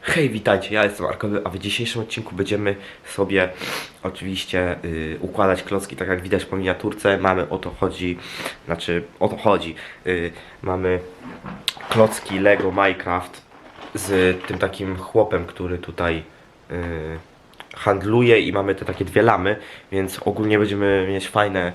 Hej, witajcie, ja jestem Arkowy, a w dzisiejszym odcinku będziemy sobie oczywiście y, układać klocki, tak jak widać po miniaturce. Mamy o to chodzi, znaczy o to chodzi. Y, mamy klocki Lego Minecraft z tym takim chłopem, który tutaj y, handluje i mamy te takie dwie lamy, więc ogólnie będziemy mieć fajne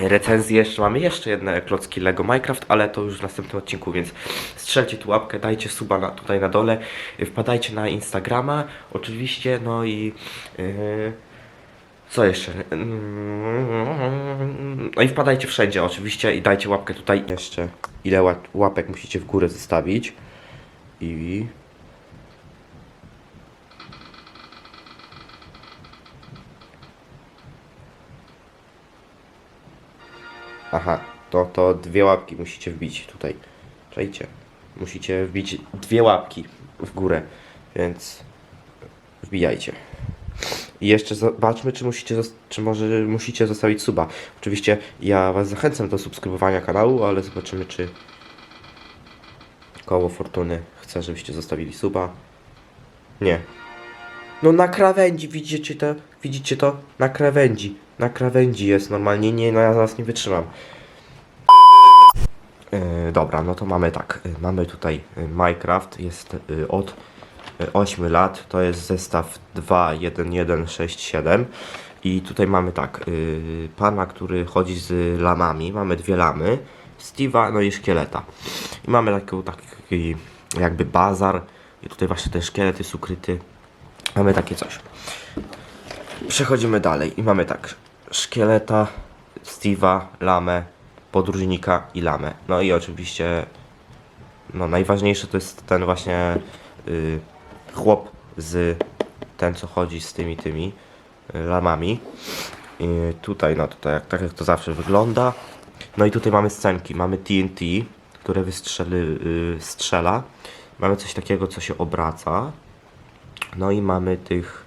recenzje. Jeszcze mamy jeszcze jedne klocki Lego Minecraft, ale to już w następnym odcinku, więc strzelcie tu łapkę, dajcie suba na, tutaj na dole, wpadajcie na Instagrama oczywiście, no i yy, co jeszcze? No i wpadajcie wszędzie oczywiście i dajcie łapkę tutaj. Jeszcze ile ła- łapek musicie w górę zostawić i Aha, to, to dwie łapki musicie wbić tutaj. Czajcie. Musicie wbić dwie łapki w górę, więc wbijajcie. I jeszcze zobaczmy, czy musicie, czy może musicie zostawić suba. Oczywiście ja Was zachęcam do subskrybowania kanału, ale zobaczymy, czy koło fortuny chce, żebyście zostawili suba. Nie. No na krawędzi, widzicie to? Widzicie to? Na krawędzi. Na krawędzi jest normalnie. Nie, no ja zaraz nie wytrzymam. Yy, dobra, no to mamy tak. Yy, mamy tutaj yy, Minecraft. Jest od yy, 8 lat. To jest zestaw 2.1.1.6.7. I tutaj mamy tak. Yy, pana, który chodzi z lamami. Mamy dwie lamy. Steve'a, no i szkieleta. I mamy taką, taki jakby bazar. I tutaj właśnie ten szkielet jest ukryty. Mamy takie coś. Przechodzimy dalej i mamy tak. Szkieleta, Steve'a, Lamę, podróżnika i Lamę. No i oczywiście no najważniejsze to jest ten właśnie y, chłop z ten co chodzi z tymi tymi y, lamami. Tutaj no to jak- tak jak to zawsze wygląda. No i tutaj mamy scenki. Mamy TNT, które wystrzeli, y, strzela. Mamy coś takiego co się obraca. No i mamy tych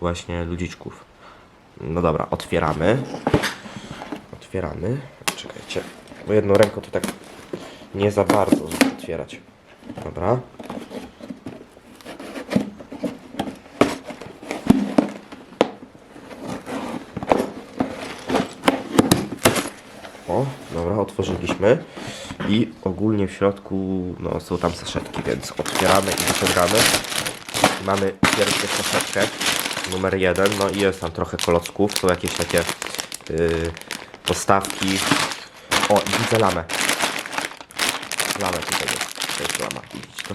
właśnie ludziczków. No dobra, otwieramy. Otwieramy. Czekajcie, bo jedną ręką to tak nie za bardzo otwierać. Dobra. O, dobra, otworzyliśmy. I ogólnie w środku no, są tam saszetki, więc otwieramy i wyciągamy. Mamy pierwszą saszetkę, numer jeden, no i jest tam trochę kolocków, są jakieś takie yy, postawki. O, widzę lamę. Lamę tutaj jest, to jest lama, widzicie to?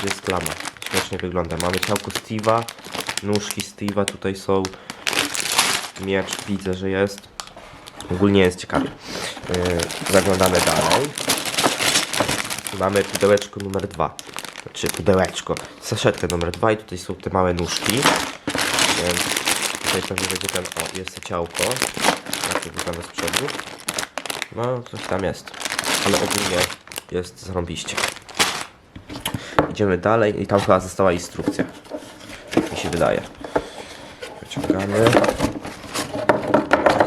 To jest lama, śmiesznie wygląda. Mamy ciałko Steve'a, nóżki Steve'a tutaj są, miecz widzę, że jest. Ogólnie jest ciekawie. Yy, zaglądamy dalej. Mamy pudełeczko numer dwa. Znaczy pudełeczko. Saszetkę numer dwa i tutaj są te małe nóżki. Więc tutaj pewnie będzie ten. O, jest ciałko. Tak wygląda z przodu. No, coś tam jest. Ale ogólnie jest zarąbiście. Idziemy dalej i tam chyba została instrukcja. Tak mi się wydaje. Wyciągamy.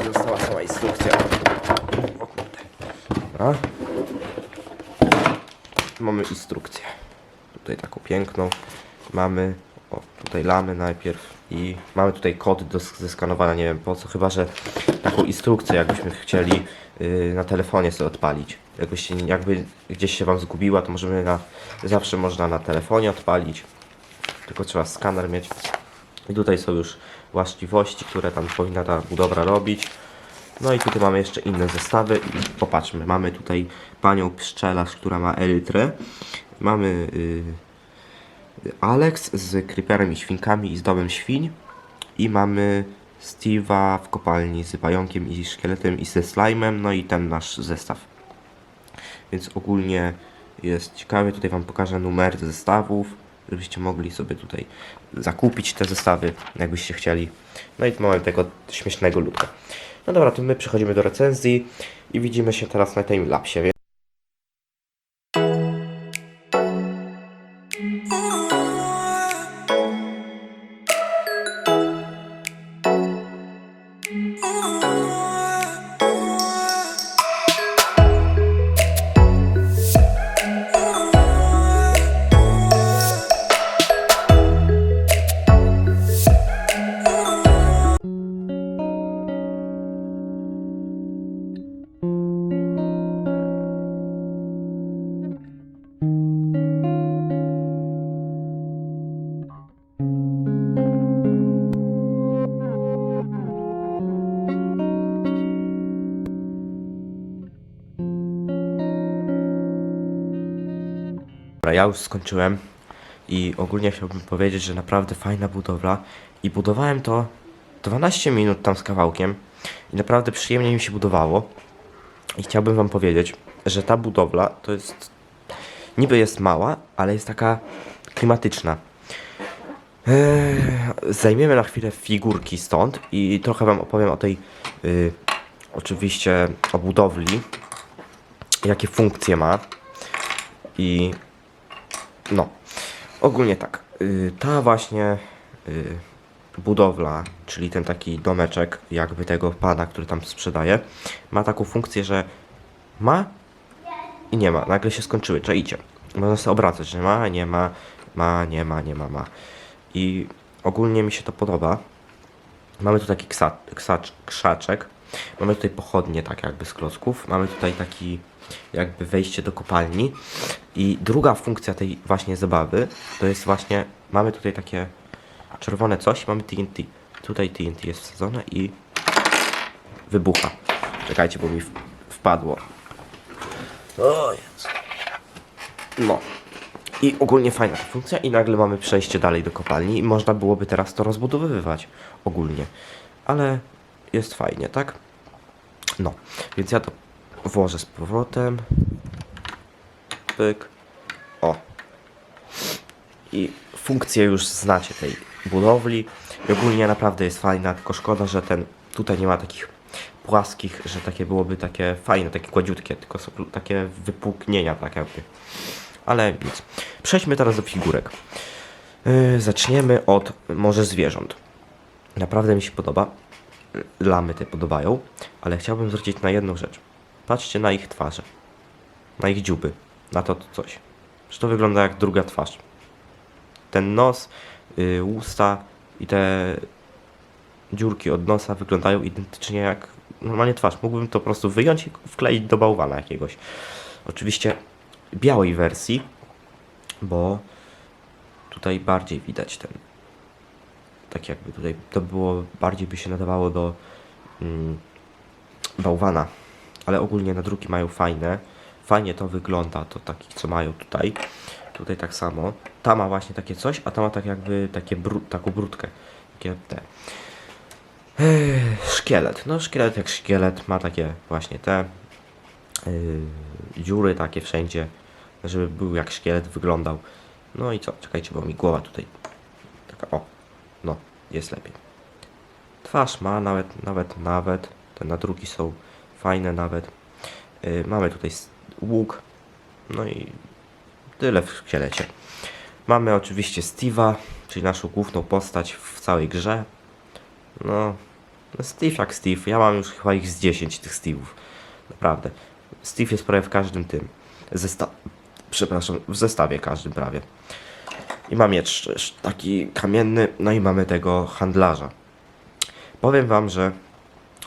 Została sama instrukcja. O kurde. Dobra. Mamy instrukcję. Tutaj taką piękną. Mamy o, tutaj lamy najpierw i mamy tutaj kod do sk- zeskanowania, nie wiem po co, chyba że taką instrukcję jakbyśmy chcieli yy, na telefonie sobie odpalić. Jakbyście, jakby gdzieś się Wam zgubiła, to możemy na, zawsze można na telefonie odpalić. Tylko trzeba skaner mieć. I tutaj są już właściwości, które tam powinna ta budowla robić. No i tutaj mamy jeszcze inne zestawy popatrzmy, mamy tutaj panią pszczelarz, która ma elytrę. Mamy y, Alex z creeperem i świnkami i z domem świń. I mamy Steve'a w kopalni z pająkiem i szkieletem i ze slime'em, no i ten nasz zestaw. Więc ogólnie jest ciekawie, tutaj Wam pokażę numery zestawów, żebyście mogli sobie tutaj zakupić te zestawy, jakbyście chcieli. No i mamy tego śmiesznego ludka. No dobra, to my przechodzimy do recenzji i widzimy się teraz na tym lapsie. Więc... Dobra, ja już skończyłem i ogólnie chciałbym powiedzieć, że naprawdę fajna budowla i budowałem to 12 minut tam z kawałkiem i naprawdę przyjemnie mi się budowało i chciałbym wam powiedzieć, że ta budowla to jest niby jest mała, ale jest taka klimatyczna. Eee, zajmiemy na chwilę figurki stąd i trochę wam opowiem o tej y, oczywiście o budowli, jakie funkcje ma i no, ogólnie tak. y, Ta właśnie y, budowla, czyli ten taki domeczek, jakby tego pana, który tam sprzedaje, ma taką funkcję, że ma i nie ma. Nagle się skończyły, czaicie. Można sobie obracać, że ma, nie ma, ma, nie ma, nie ma, ma. I ogólnie mi się to podoba. Mamy tu taki ksa, ksacz, krzaczek. Mamy tutaj pochodnie, tak jakby z klocków. Mamy tutaj taki jakby wejście do kopalni. I druga funkcja tej właśnie zabawy to jest właśnie, mamy tutaj takie czerwone coś, mamy TNT. Tutaj TNT jest wsadzone i wybucha. Czekajcie, bo mi wpadło. O jest. No. I ogólnie fajna ta funkcja i nagle mamy przejście dalej do kopalni i można byłoby teraz to rozbudowywać ogólnie. Ale jest fajnie, tak? No, więc ja to włożę z powrotem. Pyk. O. I funkcję już znacie tej budowli. I ogólnie naprawdę jest fajna, tylko szkoda, że ten tutaj nie ma takich płaskich, że takie byłoby takie fajne, takie gładziutkie, tylko są takie wypuknienia tak jakby. Ale nic. Przejdźmy teraz do figurek. Yy, zaczniemy od może zwierząt. Naprawdę mi się podoba. Lamy te podobają, ale chciałbym zwrócić na jedną rzecz. Patrzcie na ich twarze. Na ich dziuby. Na to, coś. Że to wygląda jak druga twarz. Ten nos, yy, usta i te dziurki od nosa wyglądają identycznie jak normalnie twarz. Mógłbym to po prostu wyjąć i wkleić do bałwana jakiegoś. Oczywiście białej wersji, bo tutaj bardziej widać ten. Tak jakby tutaj to było, bardziej by się nadawało do mm, bałwana. Ale ogólnie nadruki mają fajne. Fajnie to wygląda, to taki co mają tutaj. Tutaj tak samo. Ta ma właśnie takie coś, a ta ma tak jakby takie bru, taką brudkę. Takie te. Szkielet. No szkielet jak szkielet ma takie właśnie te yy, dziury takie wszędzie, żeby był jak szkielet wyglądał. No i co? Czekajcie, bo mi głowa tutaj taka o. No, jest lepiej. Twarz ma nawet, nawet, nawet. Te nadruki są fajne nawet. Yy, mamy tutaj łuk. No i tyle w szkielecie. Mamy oczywiście Steve'a, czyli naszą główną postać w całej grze. No, no Steve jak Steve. Ja mam już chyba ich z 10 tych Steve'ów. Naprawdę. Steve jest prawie w każdym tym. Zesta przepraszam, w zestawie każdym prawie. I mam miecz taki kamienny, no i mamy tego handlarza. Powiem wam, że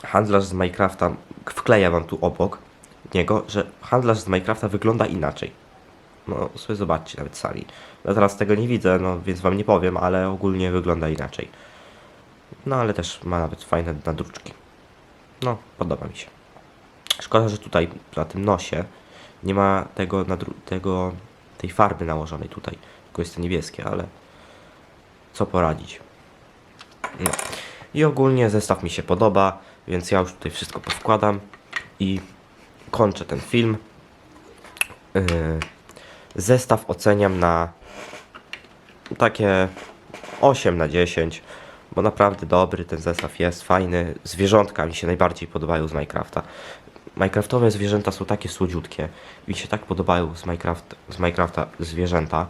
handlarz z Minecrafta, wkleję wam tu obok niego, że handlarz z Minecrafta wygląda inaczej. No sobie zobaczcie nawet sami. Ja teraz tego nie widzę, no więc wam nie powiem, ale ogólnie wygląda inaczej. No ale też ma nawet fajne nadruczki. No, podoba mi się. Szkoda, że tutaj na tym nosie nie ma tego, tego tej farby nałożonej tutaj. Tylko jest to niebieskie, ale co poradzić. No. I ogólnie zestaw mi się podoba, więc ja już tutaj wszystko powkładam i kończę ten film. Yy, zestaw oceniam na takie 8 na 10, bo naprawdę dobry ten zestaw jest, fajny. Zwierzątka mi się najbardziej podobają z Minecrafta. Minecraftowe zwierzęta są takie słodziutkie. Mi się tak podobają z, Minecraft, z Minecrafta zwierzęta,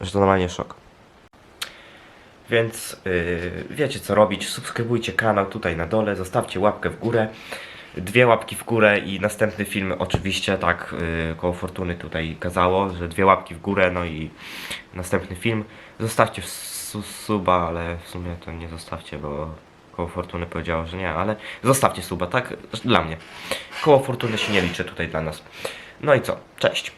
że to normalnie szok. Więc yy, wiecie co robić. Subskrybujcie kanał tutaj na dole, zostawcie łapkę w górę. Dwie łapki w górę i następny film oczywiście tak yy, koło Fortuny tutaj kazało, że dwie łapki w górę, no i następny film. Zostawcie su- suba, ale w sumie to nie zostawcie, bo koło Fortuny powiedziało, że nie, ale zostawcie suba, tak? Dla mnie. Koło Fortuny się nie liczy tutaj dla nas. No i co? Cześć.